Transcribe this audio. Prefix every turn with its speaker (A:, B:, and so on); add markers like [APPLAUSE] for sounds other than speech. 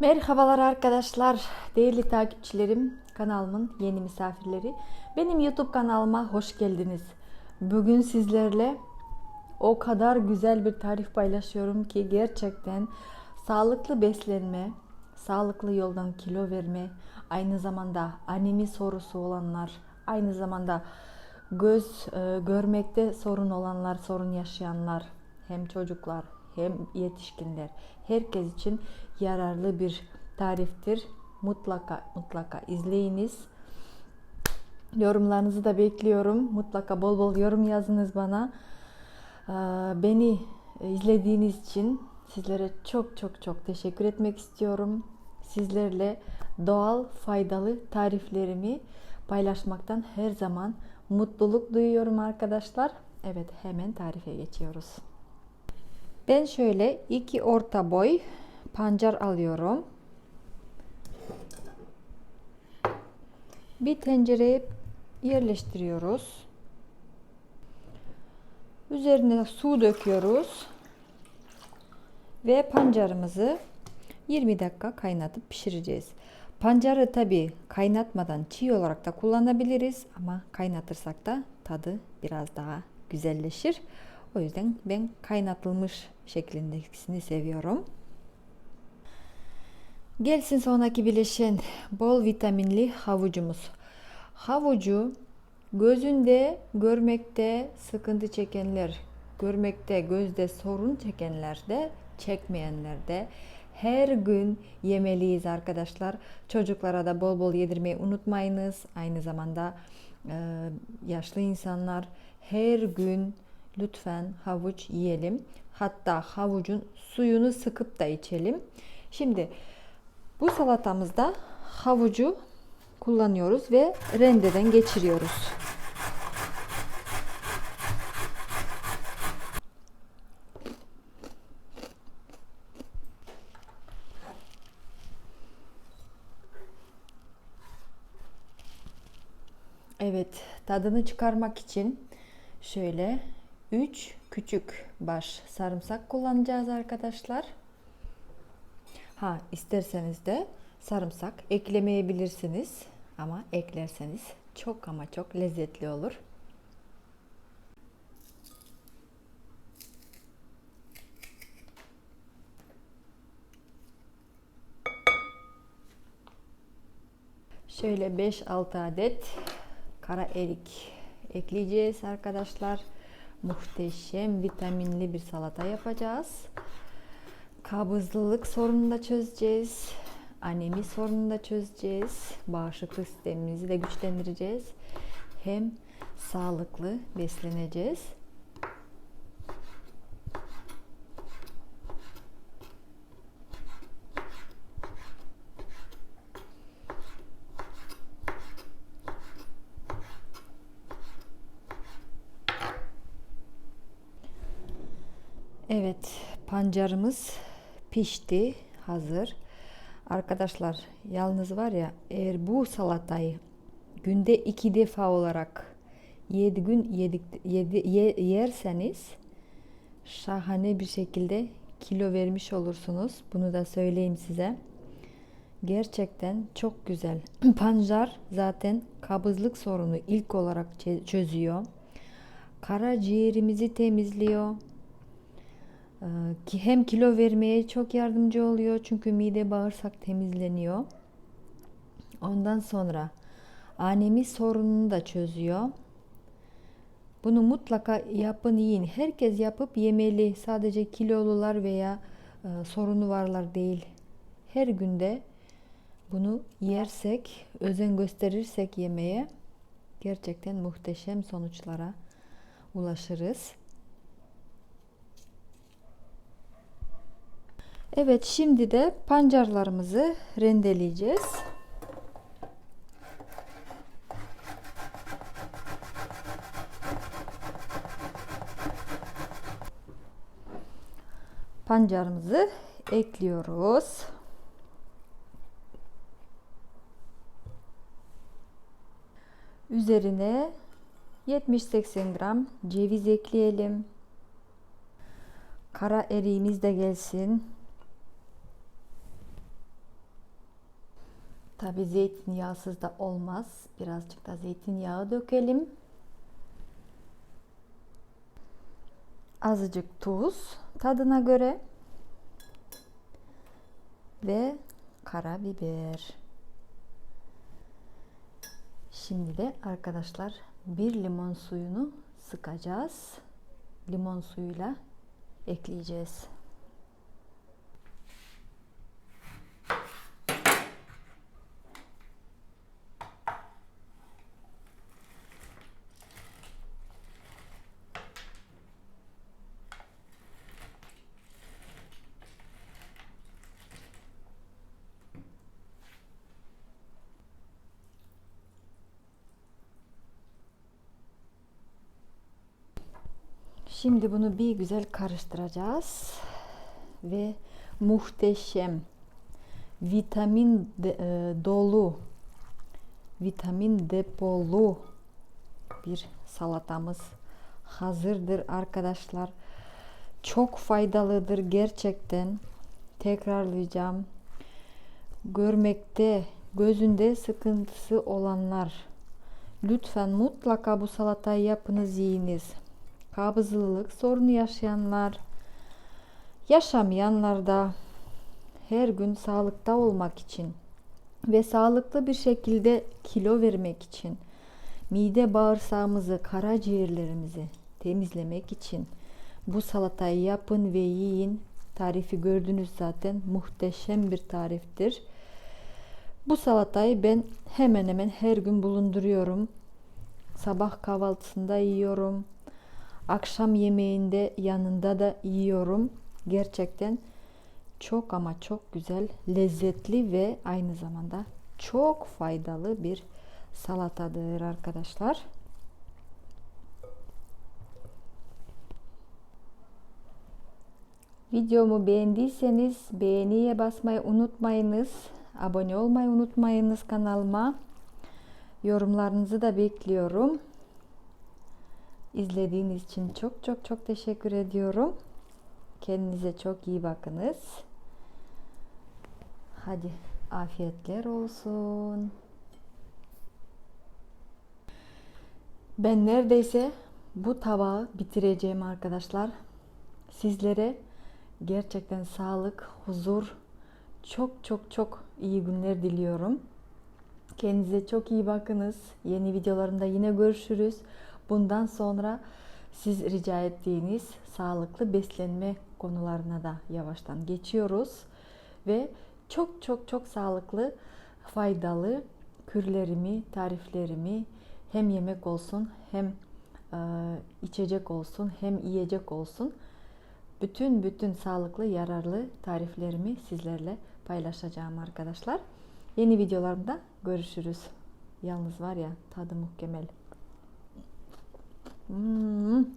A: Merhabalar arkadaşlar, değerli takipçilerim, kanalımın yeni misafirleri. Benim YouTube kanalıma hoş geldiniz. Bugün sizlerle o kadar güzel bir tarif paylaşıyorum ki gerçekten sağlıklı beslenme, sağlıklı yoldan kilo verme, aynı zamanda anemi sorusu olanlar, aynı zamanda göz e, görmekte sorun olanlar, sorun yaşayanlar, hem çocuklar hem yetişkinler herkes için yararlı bir tariftir. Mutlaka mutlaka izleyiniz. Yorumlarınızı da bekliyorum. Mutlaka bol bol yorum yazınız bana. Ee, Beni izlediğiniz için sizlere çok çok çok teşekkür etmek istiyorum. Sizlerle doğal, faydalı tariflerimi paylaşmaktan her zaman mutluluk duyuyorum arkadaşlar. Evet, hemen tarife geçiyoruz. Ben şöyle iki orta boy pancar alıyorum. Bir tencereye yerleştiriyoruz. Üzerine su döküyoruz. Ve pancarımızı 20 dakika kaynatıp pişireceğiz. Pancarı tabi kaynatmadan çiğ olarak da kullanabiliriz ama kaynatırsak da tadı biraz daha güzelleşir. O yüzden ben kaynatılmış şeklindekisini seviyorum. Gelsin sonraki bileşen bol vitaminli havucumuz. Havucu gözünde görmekte sıkıntı çekenler, görmekte gözde sorun çekenler de çekmeyenler de her gün yemeliyiz arkadaşlar. Çocuklara da bol bol yedirmeyi unutmayınız. Aynı zamanda yaşlı insanlar her gün lütfen havuç yiyelim. Hatta havucun suyunu sıkıp da içelim. Şimdi bu salatamızda havucu kullanıyoruz ve rendeden geçiriyoruz. Evet, tadını çıkarmak için şöyle 3 küçük baş sarımsak kullanacağız arkadaşlar. Ha isterseniz de sarımsak eklemeyebilirsiniz ama eklerseniz çok ama çok lezzetli olur. Şöyle 5-6 adet kara erik ekleyeceğiz arkadaşlar. Muhteşem vitaminli bir salata yapacağız. Kabızlılık sorununu da çözeceğiz. Anemi sorununu da çözeceğiz. Bağışıklık sistemimizi de güçlendireceğiz. Hem sağlıklı besleneceğiz. Evet, pancarımız pişti, hazır. Arkadaşlar, yalnız var ya, eğer bu salatayı günde iki defa olarak yedi gün yedik, yedi, ye, yerseniz şahane bir şekilde kilo vermiş olursunuz. Bunu da söyleyeyim size. Gerçekten çok güzel. [CLEARS THROAT] Pancar zaten kabızlık sorunu ilk olarak çözüyor. Karaciğerimizi temizliyor ki hem kilo vermeye çok yardımcı oluyor çünkü mide bağırsak temizleniyor. Ondan sonra anemi sorununu da çözüyor. Bunu mutlaka yapın yiyin. Herkes yapıp yemeli. Sadece kilolular veya e, sorunu varlar değil. Her günde bunu yersek, özen gösterirsek yemeye gerçekten muhteşem sonuçlara ulaşırız. Evet şimdi de pancarlarımızı rendeleyeceğiz. Pancarımızı ekliyoruz. Üzerine 70-80 gram ceviz ekleyelim. Kara eriğimiz de gelsin. Tabi zeytinyağsız da olmaz. Birazcık da zeytinyağı dökelim. Azıcık tuz tadına göre ve karabiber. Şimdi de arkadaşlar bir limon suyunu sıkacağız. Limon suyuyla ekleyeceğiz. Şimdi bunu bir güzel karıştıracağız ve muhteşem vitamin de- e, dolu vitamin depolu bir salatamız hazırdır arkadaşlar. Çok faydalıdır gerçekten. Tekrarlayacağım. Görmekte, gözünde sıkıntısı olanlar lütfen mutlaka bu salatayı yapınız yiyiniz kabızlılık sorunu yaşayanlar, yaşamayanlar da her gün sağlıkta olmak için ve sağlıklı bir şekilde kilo vermek için, mide bağırsağımızı, karaciğerlerimizi temizlemek için bu salatayı yapın ve yiyin. Tarifi gördünüz zaten. Muhteşem bir tariftir. Bu salatayı ben hemen hemen her gün bulunduruyorum. Sabah kahvaltısında yiyorum akşam yemeğinde yanında da yiyorum. Gerçekten çok ama çok güzel, lezzetli ve aynı zamanda çok faydalı bir salatadır arkadaşlar. Videomu beğendiyseniz beğeniye basmayı unutmayınız. Abone olmayı unutmayınız kanalıma. Yorumlarınızı da bekliyorum. İzlediğiniz için çok çok çok teşekkür ediyorum. Kendinize çok iyi bakınız. Hadi afiyetler olsun. Ben neredeyse bu tabağı bitireceğim arkadaşlar. Sizlere gerçekten sağlık, huzur, çok çok çok iyi günler diliyorum. Kendinize çok iyi bakınız. Yeni videolarımda yine görüşürüz. Bundan sonra siz rica ettiğiniz sağlıklı beslenme konularına da yavaştan geçiyoruz ve çok çok çok sağlıklı, faydalı kürlerimi, tariflerimi hem yemek olsun hem e, içecek olsun hem yiyecek olsun bütün bütün sağlıklı yararlı tariflerimi sizlerle paylaşacağım arkadaşlar. Yeni videolarımda görüşürüz. Yalnız var ya tadı mükemmel. 嗯。